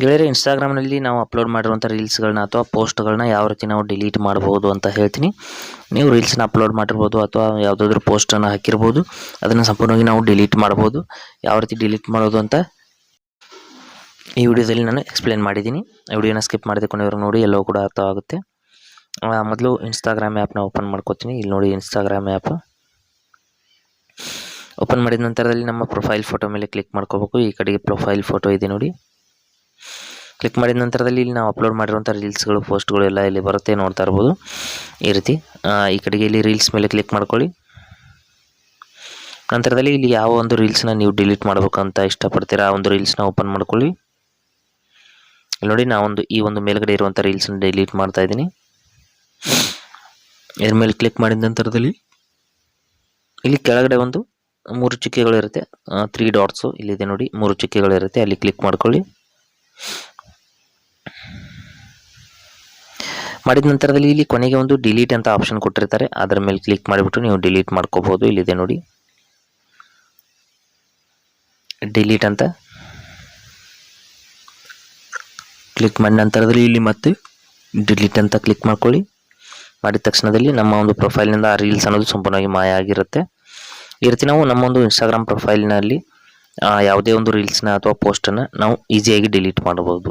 ಗೆಳೆಯರೆ ಇನ್ಸ್ಟಾಗ್ರಾಮ್ನಲ್ಲಿ ನಾವು ಅಪ್ಲೋಡ್ ಮಾಡಿರುವಂಥ ರೀಲ್ಸ್ಗಳನ್ನ ಅಥವಾ ಪೋಸ್ಟ್ಗಳನ್ನ ಯಾವ ರೀತಿ ನಾವು ಡಿಲೀಟ್ ಮಾಡ್ಬೋದು ಅಂತ ಹೇಳ್ತೀನಿ. ನೀವು ರೀಲ್ಸ್ನ ಅಪ್ಲೋಡ್ ಮಾಡಿರ್ಬೋದು ಅಥವಾ ಯಾವುದಾದ್ರೂ ಪೋಸ್ಟನ್ನು ಹಾಕಿರ್ಬೋದು. ಅದನ್ನು ಸಂಪೂರ್ಣವಾಗಿ ನಾವು ಡಿಲೀಟ್ ಮಾಡ್ಬೋದು. ಯಾವ ರೀತಿ ಡಿಲೀಟ್ ಮಾಡೋದು ಅಂತ ಈ ವಿಡಿಯೋದಲ್ಲಿ ನಾನು ಎಕ್ಸ್ಪ್ಲೇನ್ ಮಾಡಿದ್ದೀನಿ. ವಿಡಿಯೋನ ಸ್ಕಿಪ್ ಮಾಡಿದೆ ಕೊನೆವರೆಗೂ ನೋಡಿ, ಎಲ್ಲವೂ ಕೂಡ ಅರ್ಥ ಆಗುತ್ತೆ ಮೊದಲು ಇನ್ಸ್ಟಾಗ್ರಾಮ್ ಆ್ಯಪ್ನ ಓಪನ್ ಮಾಡ್ಕೋತೀನಿ. ಇಲ್ಲಿ ನೋಡಿ ಇನ್ಸ್ಟಾಗ್ರಾಮ್ ಆ್ಯಪ್ ಓಪನ್ ಮಾಡಿದ ನಂತರದಲ್ಲಿ ನಮ್ಮ ಪ್ರೊಫೈಲ್ ಫೋಟೋ ಮೇಲೆ ಕ್ಲಿಕ್ ಮಾಡ್ಕೋಬೇಕು. ಈ ಕಡೆಗೆ ಪ್ರೊಫೈಲ್ ಫೋಟೋ ಇದೆ ನೋಡಿ. ಕ್ಲಿಕ್ ಮಾಡಿದ ನಂತರದಲ್ಲಿ ಇಲ್ಲಿ ನಾವು ಅಪ್ಲೋಡ್ ಮಾಡಿರುವಂಥ ರೀಲ್ಸ್ಗಳು ಪೋಸ್ಟ್ಗಳು ಎಲ್ಲ ಇಲ್ಲಿ ಬರುತ್ತೆ, ನೋಡ್ತಾ ಇರ್ಬೋದು. ಈ ರೀತಿ ಈ ಕಡೆಗೆ ಇಲ್ಲಿ ರೀಲ್ಸ್ ಮೇಲೆ ಕ್ಲಿಕ್ ಮಾಡ್ಕೊಳ್ಳಿ. ನಂತರದಲ್ಲಿ ಇಲ್ಲಿ ಯಾವ ಒಂದು ರೀಲ್ಸ್ನ ನೀವು ಡಿಲೀಟ್ ಮಾಡಬೇಕಂತ ಇಷ್ಟಪಡ್ತೀರಾ, ಆ ಒಂದು ರೀಲ್ಸ್ನ ಓಪನ್ ಮಾಡ್ಕೊಳ್ಳಿ. ಇಲ್ಲಿ ನೋಡಿ ನಾವೊಂದು ಈ ಒಂದು ಮೇಲ್ಗಡೆ ಇರುವಂಥ ರೀಲ್ಸ್ನ ಡಿಲೀಟ್ ಮಾಡ್ತಾ ಇದ್ದೀನಿ. ಇದ್ರ ಮೇಲೆ ಕ್ಲಿಕ್ ಮಾಡಿದ ನಂತರದಲ್ಲಿ ಇಲ್ಲಿ ಕೆಳಗಡೆ ಒಂದು ಮೂರು ಚುಕ್ಕೆಗಳು ಇರುತ್ತೆ ತ್ರೀ ಡಾಟ್ಸು ಇಲ್ಲಿದೆ ನೋಡಿ, ಮೂರು ಚುಕ್ಕೆಗಳು ಇರುತ್ತೆ, ಅಲ್ಲಿ ಕ್ಲಿಕ್ ಮಾಡ್ಕೊಳ್ಳಿ. ಮಾಡಿದ ನಂತರದಲ್ಲಿ ಇಲ್ಲಿ ಕೊನೆಗೆ ಒಂದು ಡಿಲೀಟ್ ಅಂತ ಆಪ್ಷನ್ ಕೊಟ್ಟಿರ್ತಾರೆ. ಅದರ ಮೇಲೆ ಕ್ಲಿಕ್ ಮಾಡಿಬಿಟ್ಟು ನೀವು ಡಿಲೀಟ್ ಮಾಡ್ಕೋಬಹುದು ಇಲ್ಲಿದೆ ನೋಡಿ. ಡಿಲೀಟ್ ಅಂತ. ಕ್ಲಿಕ್ ಮಾಡಿದ ನಂತರದಲ್ಲಿ ಇಲ್ಲಿ ಮತ್ತೆ ಡಿಲೀಟ್ ಅಂತ ಕ್ಲಿಕ್ ಮಾಡ್ಕೊಳ್ಳಿ. ಮಾಡಿದ ತಕ್ಷಣದಲ್ಲಿ ನಮ್ಮ ಒಂದು ಪ್ರೊಫೈಲ್ನಿಂದ ಆ ರೀಲ್ಸ್ ಅನ್ನೋದು ಸಂಪೂರ್ಣವಾಗಿ ಮಾಯ ಆಗಿರುತ್ತೆ. ಈ ರೀತಿ ನಾವು ನಮ್ಮ ಒಂದು ಇನ್ಸ್ಟಾಗ್ರಾಮ್ ಪ್ರೊಫೈಲ್ನಲ್ಲಿ ಯಾವುದೇ ಒಂದು ರೀಲ್ಸ್ನ ಅಥವಾ ಪೋಸ್ಟನ್ನು ನಾವು ಈಸಿಯಾಗಿ ಡಿಲೀಟ್ ಮಾಡಬಹುದು.